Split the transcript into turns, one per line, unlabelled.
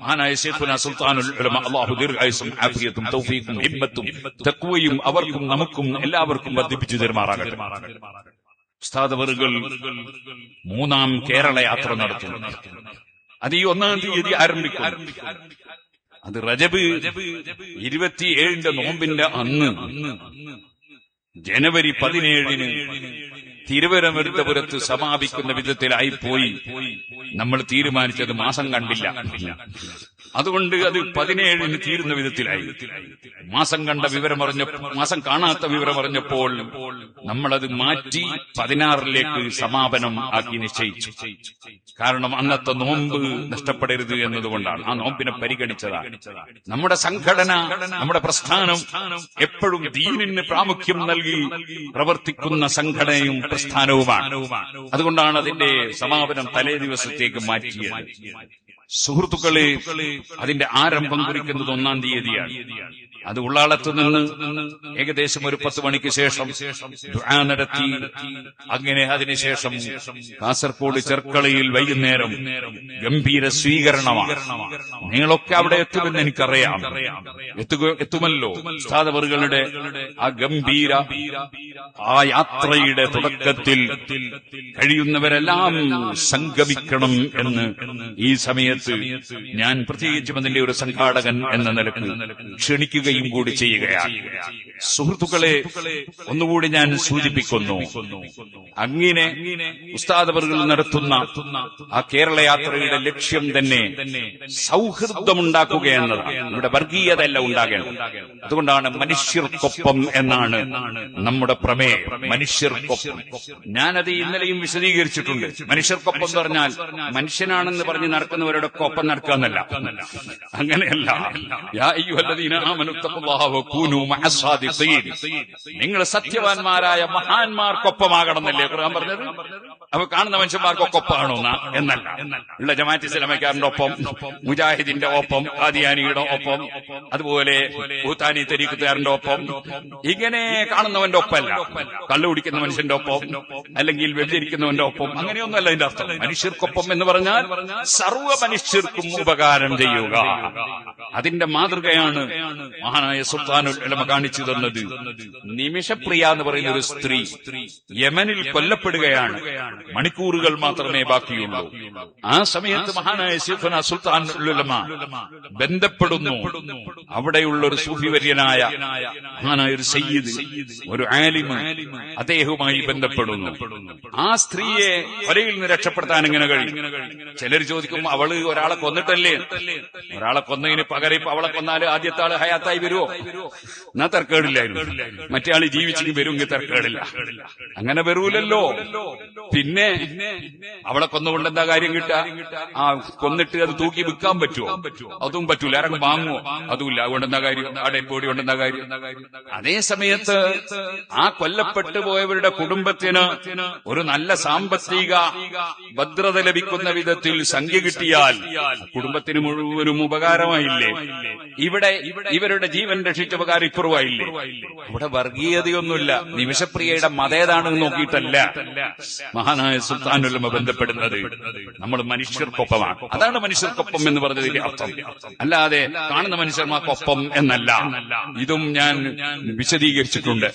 മഹാനായ ശൈഖുന സുൽത്താനുൽ ഉലമ അള്ളാഹു ദീർഘായുസും ആഫിയത്തും തൗഫീഖും ഹിമ്മത്തും തക്വയും അവർക്കും നമുക്കും എല്ലാവർക്കും വർദ്ധിപ്പിച്ചു തീരുമാറാകട്ടെ. ഉസ്താദവറുകൾ മൂന്നാം കേരള യാത്ര നടത്തുന്നു. അത് ഈ ഒന്നാം തീയതി ആരംഭിക്കും. അത് റജബ് ഇരുപത്തിയേഴിന്റെ നോമ്പിന്റെ അന്ന് ജനുവരി പതിനേഴിന് തിരുവനന്തപുരത്ത് സമാപിക്കുന്ന വിധത്തിലായി പോയി നമ്മൾ തീരുമാനിച്ചത് മാസം കണ്ടില്ല. അതുകൊണ്ട് അത് പതിനേഴിന് തീരുന്ന വിധത്തിലായി. മാസം കണ്ട വിവരമറിഞ്ഞ മാസം കാണാത്ത വിവരമറിഞ്ഞപ്പോൾ നമ്മളത് മാറ്റി പതിനാറിലേക്ക് സമാപനം ആക്കി നിശ്ചയിച്ചു. കാരണം അന്നത്തെ നോമ്പ് നഷ്ടപ്പെടരുത് എന്നതുകൊണ്ടാണ്. ആ നോമ്പിനെ പരിഗണിച്ചതാണ്. നമ്മുടെ സംഘടന നമ്മുടെ പ്രസ്ഥാനം എപ്പോഴും ദീനിന് പ്രാമുഖ്യം നൽകി പ്രവർത്തിക്കുന്ന സംഘടനയും പ്രസ്ഥാനവുമാണ്. അതുകൊണ്ടാണ് അതിന്റെ സമാപനം തലേ ദിവസത്തേക്ക് മാറ്റിയത്. സുഹൃത്തുക്കളെ അതിന്റെ ആരംഭം കുറിക്കുന്നത് ഒന്നാം തീയതിയാണ്. അത് ഉള്ളാളത്ത് നിന്ന് ഏകദേശം ഒരു പത്ത് മണിക്ക് ശേഷം നടത്തി. അങ്ങനെ അതിനുശേഷം കാസർഗോഡ് ചെർക്കളയിൽ വൈകുന്നേരം ഗംഭീര സ്വീകരണമാണ്. നിങ്ങളൊക്കെ അവിടെ എത്തുമെന്ന് എനിക്കറിയാം. എത്തുമല്ലോ ഉസ്താദവറുകളുടെ ആ ഗംഭീര ആ യാത്രയുടെ തുടക്കത്തിൽ കഴിയുന്നവരെല്ലാം സംഗമിക്കണം എന്ന് ഈ സമയത്ത് ഞാൻ പ്രത്യേകിച്ചും അതിന്റെ ഒരു സംഘാടകൻ എന്ന നിലയ്ക്ക് ക്ഷണിക്കുകയും കൂടി ചെയ്യുകയാണ്. സുഹൃത്തുക്കളെ ഒന്നുകൂടി ഞാൻ സൂചിപ്പിക്കുന്നു. അങ്ങനെ ഉസ്താദവറുകൾ നടത്തുന്ന ആ കേരള യാത്രയുടെ ലക്ഷ്യം തന്നെ സൗഹൃദമുണ്ടാക്കുക എന്നതാണ്. ഇവിടെ വർഗീയതയല്ല ഉണ്ടാകേണ്ടത്. അതുകൊണ്ടാണ് മനുഷ്യർക്കൊപ്പം എന്നാണ് നമ്മുടെ പ്രമേയം. മനുഷ്യർക്കൊപ്പം. ഞാനത് ഇന്നലെയും വിശദീകരിച്ചിട്ടുണ്ട്. മനുഷ്യർക്കൊപ്പം എന്ന് പറഞ്ഞാൽ മനുഷ്യനാണെന്ന് പറഞ്ഞ് നടക്കുന്നവരുടെ ഒപ്പം നടക്കുക എന്നല്ല അങ്ങനെയല്ല. നിങ്ങൾ സത്യവാന്മാരായ മഹാന്മാർക്കൊപ്പമാകണം എന്നല്ലേ ഖുർആൻ പറഞ്ഞത്? അപ്പൊ കാണുന്ന മനുഷ്യന്മാർക്കൊക്കെ ഒപ്പാണോ? എന്നല്ല. ഉള്ള ജമാഅത്ത് ഇസ്ലാമിക്കാരന്റെ ഒപ്പം മുജാഹിദിന്റെ ഒപ്പം ആദിയാനിയുടെ ഒപ്പം അതുപോലെ ഭൂത്താനി തരീഖുകാരന്റെ ഒപ്പം. ഇങ്ങനെ കാണുന്നവന്റെ ഒപ്പമല്ല കള്ളു കുടിക്കുന്ന മനുഷ്യന്റെ ഒപ്പം അല്ലെങ്കിൽ വ്യഭിചരിക്കുന്നവന്റെ ഒപ്പം. അങ്ങനെയൊന്നുമല്ല അതിന്റെ അർത്ഥം. മനുഷ്യർക്കൊപ്പം എന്ന് പറഞ്ഞാൽ സർവ മനുഷ്യർക്കും ഉപകാരം ചെയ്യുക. അതിന്റെ മാതൃകയാണ് മഹാനായ സുൽത്താനുൽ ഇളമ കാണിച്ചു തന്നത്. നിമിഷപ്രിയ എന്ന് പറയുന്ന ഒരു സ്ത്രീ യമനിൽ കൊല്ലപ്പെടുകയാണ്. മണിക്കൂറുകൾ മാത്രമേ ബാക്കിയുള്ളൂ. ആ സമയത്ത് മഹാനായ സിഫന സുൽത്താൻ ബന്ധപ്പെടുന്നു. അവിടെയുള്ള ഒരു സൂഫിവര്യനായ മഹാനായ ഒരു സയ്യിദ് ഒരു ആലിമ് അദ്ദേഹവുമായി ബന്ധപ്പെടുന്നു. ആ സ്ത്രീയെ കൊലയിൽ നിന്ന് രക്ഷപ്പെടുത്താൻ എങ്ങനെ കഴിയും? ചിലർ ചോദിക്കും അവൾ ഒരാളെ കൊന്നിട്ടല്ലേ? ഒരാളെ കൊന്നതിന് പകരം ഇപ്പൊ അവളെ കൊന്നാൽ ആദ്യത്തെ ആൾ ഹയാത്തായി വരുമോ എന്നാ തർക്കേടില്ലായിരുന്നു. മറ്റേ ആൾ ജീവിച്ചെങ്കിൽ വരുമെങ്കിൽ തർക്കേടില്ല. അങ്ങനെ വരൂലല്ലോ. പിന്നെ അവളെ കൊന്നുകൊണ്ട് എന്താ കാര്യം കിട്ടുക? ആ കൊന്നിട്ട് അത് തൂക്കി വിൽക്കാൻ പറ്റുമോ അതും പറ്റൂല. ആരൊക്കെ വാങ്ങുമോ അതുമില്ല. അതുകൊണ്ട് എന്താ കാര്യം? അവിടെ പോടി കൊണ്ട് എന്താ കാര്യം? അതേ സമയത്ത് ആ കൊല്ലപ്പെട്ടു പോയവരുടെ കുടുംബത്തിന് ഒരു നല്ല സാമ്പത്തിക ഭദ്രത ലഭിക്കുന്ന വിധത്തിൽ സംഖ്യ കിട്ടിയാൽ കുടുംബത്തിന് മുഴുവനും ഉപകാരമായില്ലേ? ഇവിടെ ഇവരുടെ ജീവൻ രക്ഷിച്ച ഉപകാരം ഇപ്പുറമായില്ലേ? ഇവിടെ വർഗീയതയൊന്നുമില്ല. നിമിഷപ്രിയയുടെ മതേതാണെന്ന് നോക്കിയിട്ടല്ല. മഹാനായ സുൽത്താനുലമ ബന്ധപ്പെടുന്നത് നമ്മൾ മനുഷ്യർക്കൊപ്പമാണ്. അതാണ് മനുഷ്യർക്കൊപ്പം എന്ന് പറഞ്ഞതിന്റെ അർത്ഥം. അല്ലാതെ കാണുന്ന മനുഷ്യർമാർക്കൊപ്പം എന്നല്ല. ഇതും ഞാൻ വിശദീകരിച്ചിട്ടുണ്ട്.